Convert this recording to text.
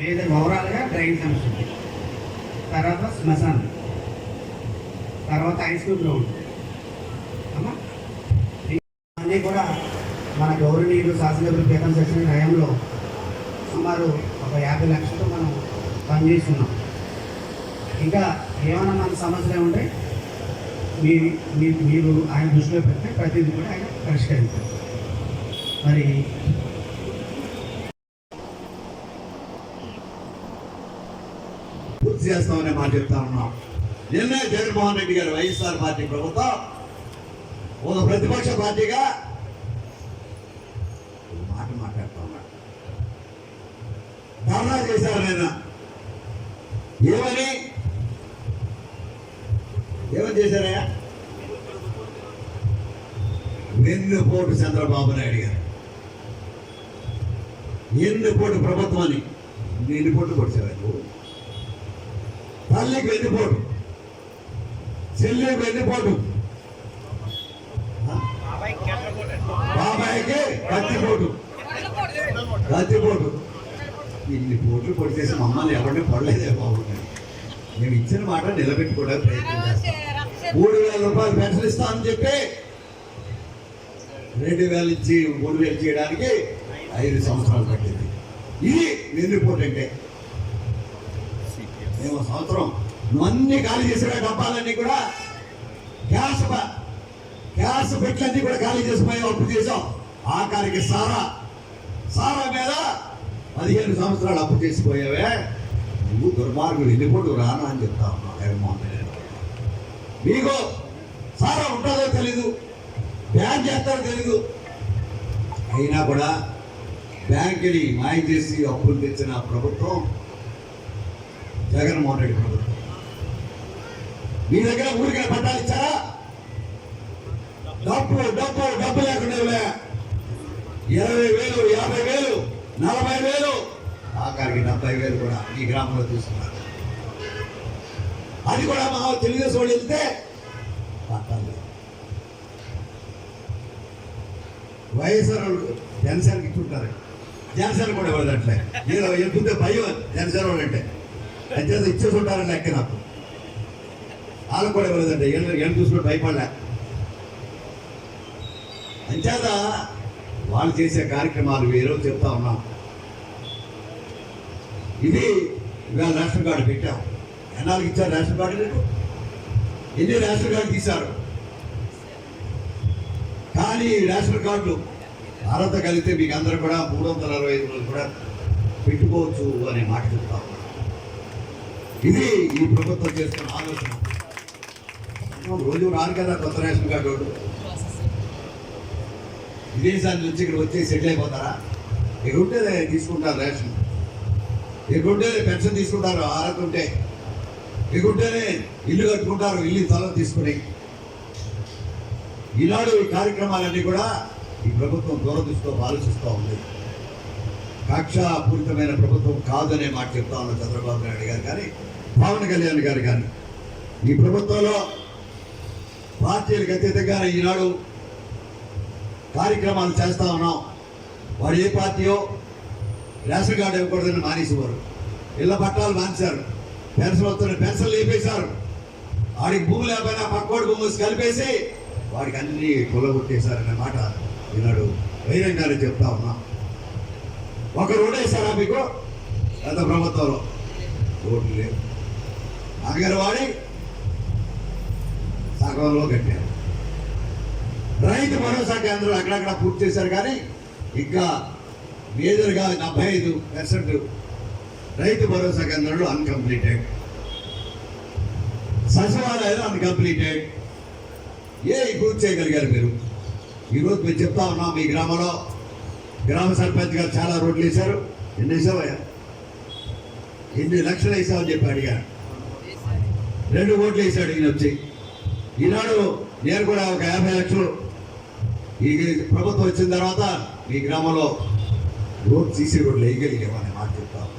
లేదా ఓవరాల్గా డ్రైన్ సమస్య తర్వాత శ్మశానం. తర్వాత ఐస్ క్యూబ్ గ్రౌండ్ అమ్మా అన్నీ కూడా మన గౌరవనీయులు శాసనసభ్యులు పీతం సెక్షన్ హయాంలో సుమారు ఒక యాభై లక్షలతో మనం పనిచేస్తున్నాం. ఇంకా ఏమైనా మన సమస్యలు ఉంటే మీ మీ- మీరు ఆయన దృష్టిలో పెడితే ప్రతిదీ కూడా ఆయన పరిష్కరిస్తారు. మరి పూర్తి చేస్తామనే మాట చెప్తా ఉన్నాం. నిన్నే జగన్మోహన్ రెడ్డి గారు వైఎస్ఆర్ పార్టీ ప్రభుత్వం ఒక ప్రతిపక్ష పార్టీగా మాట మాట్లాడుతా ఉన్నాడు ధర్నా చేశారు నేను ఏమని? ఏమని చేశారయ్యా వెన్నుపోటు చంద్రబాబు నాయుడు గారు. ఎన్నుపోటు ప్రభుత్వం అని ఎన్నుపోటు కొడిచావా నువ్వు తల్లికి వెన్నుపోటు చెల్లికి వెన్నుపోటు బాబాయికి కత్తిపోటు కత్తిపోటు ఇన్ని పోట్లు కొడిచేసి మమ్మల్ని ఎవరిని పడలేదే బాబు. మేము ఇచ్చిన మాట నిలబెట్టుకోవడానికి ప్రయత్నం చేస్తాం. మూడు వేల రూపాయలు పెన్షన్ ఇస్తామని చెప్పి రెండు వేలు ఇచ్చి మూడు వేలు చేయడానికి ఐదు సంవత్సరాలు పట్టింది. ఇది వెన్నుపోటు అంటే మేము సంవత్సరం. నువ్వు అన్ని ఖాళీ చేసిన డబ్బాలన్నీ కూడా గ్యాస్ గ్యాస్ పెట్టలన్నీ కూడా ఖాళీ చేసిపోయి అప్పు చేసాం ఆఖరికి సారా. సారా మీద పదిహేను సంవత్సరాలు అప్పు చేసిపోయావే. నువ్వు దుర్మార్గుడు ఎన్నిపోటు రానా అని చెప్తా ఉన్నావు జగన్మోహన్ రెడ్డి మీకు సారా ఉంటుందో తెలీదు. బ్యాన్ చేస్తారో తెలీదు. అయినా కూడా బ్యాంకుని మాయం చేసి అప్పులు తెచ్చిన ప్రభుత్వం జగన్మోహన్ రెడ్డి ప్రభుత్వం. మీ దగ్గర ఊరికే పట్టాలు ఇచ్చారా? డబ్బు డబ్బు డబ్బు లేకుండా ఇరవై వేలు యాభై వేలు నలభై వేలు. ఆఖరికి డెబ్బై వేలు కూడా ఈ గ్రామంలో తీసుకున్నారు. అది కూడా మా తెలుగుదేశం వాళ్ళు వెళ్తే పట్టాలి వయసు వైఎస్ఆర్ వాళ్ళు జనసేనకి ఇచ్చుంటారు జనసేన కూడా ఇవ్వదు అట్లే ఎందుకు భయం జనసేన వాళ్ళు అంటే. దయచేసి ఇచ్చేసి ఉంటారని లెక్క నాకు. వాళ్ళు కూడా ఇవ్వలేదంటే ఏళ్ళు ఏళ్ళు చూసుకుంటే భయపడలే. అంచేత వాళ్ళు చేసే కార్యక్రమాలు వేరే చెప్తా ఉన్నాం. ఇది ఇవాళ రేషన్ కార్డు పెట్టాం. ఎన్నాళ్ళకి ఇచ్చారు రేషన్ కార్డు మీకు ఎన్ని రేషన్ కార్డు తీశారు కానీ రేషన్ కార్డులు అర్హత కలిగితే మీకు అందరూ కూడా మూడు వందల అరవై ఐదు రోజులు కూడా పెట్టుకోవచ్చు అనే మాట చెప్తా ఇది ఈ ప్రభుత్వం చేస్తున్న ఆలోచన. రోజు రాను కదా కొత్త రేషన్ కార్డు విదేశాల నుంచి ఇక్కడ వచ్చి సెటిల్ అయిపోతారా? ఎగుంటే తీసుకుంటారు రేషన్. ఎగుంటే పెన్షన్ తీసుకుంటారు ఆరకుంటే ఎగుంటేనే ఇల్లు కట్టుకుంటారు ఇల్లు తలం తీసుకుని. ఈనాడు ఈ కార్యక్రమాలన్నీ కూడా ఈ ప్రభుత్వం దూరదృష్టితో ఆలోచిస్తూ ఉంది. కక్షాపూరితమైన ప్రభుత్వం కాదనే మాట చెప్తా ఉన్న చంద్రబాబు నాయుడు గారు. కానీ పవన్ కళ్యాణ్ గారు కానీ ఈ ప్రభుత్వంలో పార్టీలకు అతీతంగా ఈనాడు కార్యక్రమాలు చేస్తా ఉన్నాం. వాడు ఏ పార్టీయో రేషన్ కార్డు ఇవ్వకూడదని మానేసేవారు. ఇళ్ళ పట్టాలు మానేశారు పెన్షన్ వస్తున్న పెన్షన్లు లేపేశారు. వాడికి భూమి లేకపోయినా పక్కోడి భూమి కలిపేసి వాడికి అన్ని కొలగొట్టేశారనే మాట ఈనాడు బహిరంగానే చెప్తా ఉన్నాం. ఒక రోడ్ వేసారా మీకు? గత ప్రభుత్వంలో. రోడ్లు లేవు అంగన్వాడి సగంలో కట్టారు. రైతు భరోసా కేంద్రాలు అక్కడక్కడ పూర్తి చేశారు కానీ ఇంకా మేజర్గా డెబ్బై ఐదు పర్సెంట్ రైతు భరోసా కేంద్రాలు అన్కంప్లీటెడ్ సచివాలయాలు అన్కంప్లీటెడ్ ఏ పూర్తి చేయగలిగారు మీరు? ఈరోజు మేము చెప్తా ఉన్నాం మీ గ్రామంలో గ్రామ సర్పంచ్ గారు చాలా రోడ్లు వేశారు. ఎన్ని వేసావయ్యా ఎన్ని లక్షలు వేసావని చెప్పి అడిగారు. రెండు ఓట్లు వేసాడు ఈయన వచ్చి. ఈనాడు నేను కూడా ఒక యాభై లక్షలు ఈ ప్రభుత్వం వచ్చిన తర్వాత ఈ గ్రామంలో రోడ్ సీసీ రోడ్లు వేయగలిగామని మాట చెప్తాను.